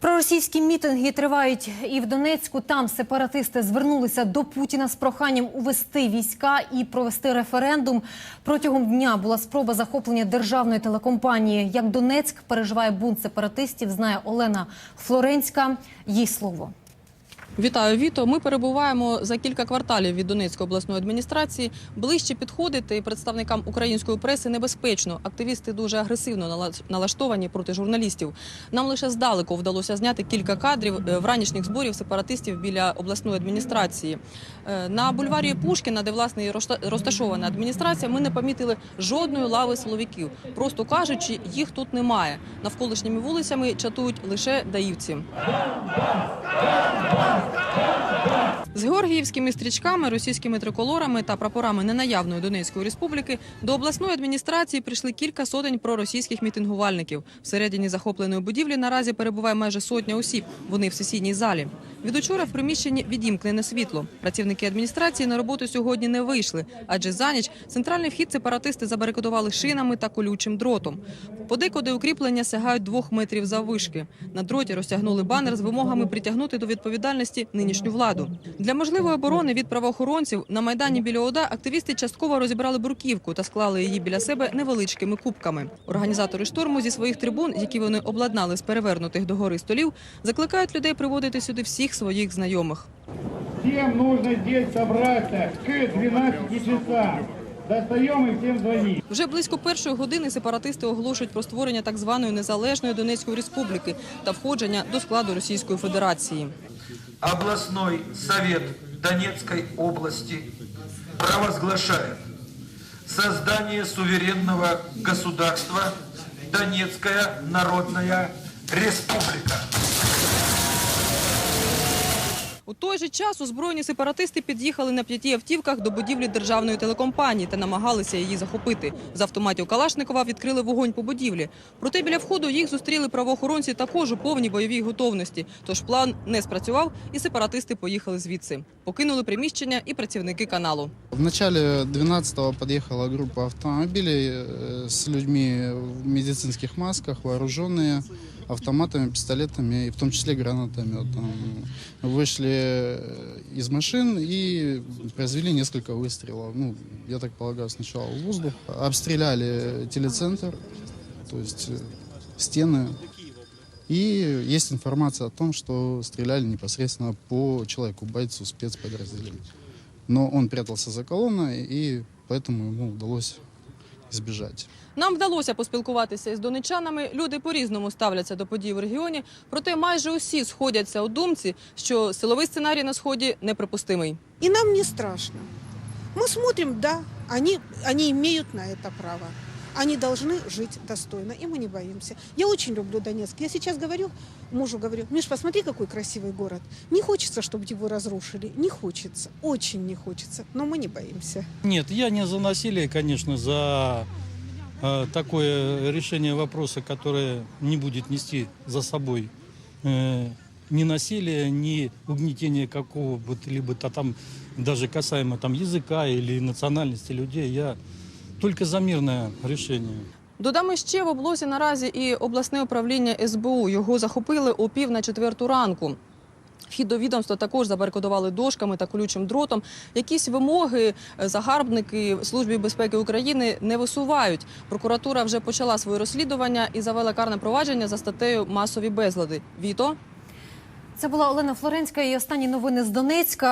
Проросійські мітинги тривають і в Донецьку. Там сепаратисти звернулися до Путіна з проханням увести війська і провести референдум. Протягом дня була спроба захоплення державної телекомпанії. Як Донецьк переживає бунт сепаратистів, знає Олена Флоренська. Їй слово. Вітаю, Віто. Ми перебуваємо за кілька кварталів від Донецької обласної адміністрації. Ближче підходити представникам української преси небезпечно. Активісти дуже агресивно нала- налаштовані проти журналістів. Нам лише здалеку вдалося зняти кілька кадрів е, вранішніх зборів сепаратистів біля обласної адміністрації. Е, На бульварі Пушкіна, де власне розташована адміністрація, ми не помітили жодної лави силовиків. Просто кажучи, їх тут немає. Навколишніми вулицями чатують лише даївці. З георгіївськими стрічками, російськими триколорами та прапорами ненаявної Донецької республіки до обласної адміністрації прийшли кілька сотень проросійських мітингувальників. Всередині захопленої будівлі наразі перебуває майже сотня осіб. Вони в сесійній залі. Від учора в приміщенні відімкнене світло. Працівники адміністрації на роботу сьогодні не вийшли, адже за ніч центральний вхід сепаратисти забарикадували шинами та колючим дротом. Подекуди укріплення сягають двох метрів заввишки. На дроті розтягнули банер з вимогами притягнути до відповідальності нинішню владу. Для можливої оборони від правоохоронців на майдані біля ОДА активісти частково розібрали бруківку та склали її біля себе невеличкими кубками. Організатори штурму зі своїх трибун, які вони обладнали з перевернутих догори столів, закликають людей приводити сюди всіх своїх знайомих. Всем нужно здесь собраться к 12 часам. Вже близько першої години сепаратисти оголошують про створення так званої незалежної Донецької республіки та входження до складу Російської Федерації. областной совет Донецкой области провозглашает создание суверенного государства Донецкая Народная Республика. У той же час озброєні сепаратисти під'їхали на п'яти автівках до будівлі державної телекомпанії та намагалися її захопити. З автоматів Калашникова відкрили вогонь по будівлі. Проте біля входу їх зустріли правоохоронці також у повній бойовій готовності. Тож план не спрацював, і сепаратисти поїхали звідси. Покинули приміщення і працівники каналу. В начале 12-го подъехала группа автомобилей э, с людьми в медицинских масках, вооруженные Автоматами, пистолетами, и в том числе гранатометом. Вышли э, из машин и произвели несколько выстрелов. Ну, я так полагаю, сначала в воздух. Обстреляли телецентр, то есть э, стены. И есть информация о том, что стреляли непосредственно по человеку, бойцу спецподразделения. Но он прятался за колонной, и поэтому ему удалось избежать. Нам вдалося поспілкуватися із донечанами. Люди по-різному ставляться до подій в регіоні. Проте майже усі сходяться у думці, що силовий сценарій на сході неприпустимий. І нам не страшно. Ми смотрим, да, вони, они имеют на це право. Они должны жить достойно, и мы не боимся. Я очень люблю Донецк. Я сейчас говорю, мужу говорю, Миш, посмотри, какой красивый город. Не хочется, чтобы его разрушили. Не хочется, очень не хочется, но мы не боимся. Нет, я не за насилие, конечно, за э, такое решение вопроса, которое не будет нести за собой э, ни насилие, ни угнетение какого бы то либо то там даже касаемо там языка или национальности людей. Я только за мирное решение. Додамо ще в облозі наразі і обласне управління СБУ. Його захопили о пів на четверту ранку. Вхід до відомства також забарикадували дошками та колючим дротом. Якісь вимоги е, загарбники Службі безпеки України не висувають. Прокуратура вже почала своє розслідування і завела карне провадження за статтею масові безлади. Віто. Це була Олена Флоренська і останні новини з Донецька.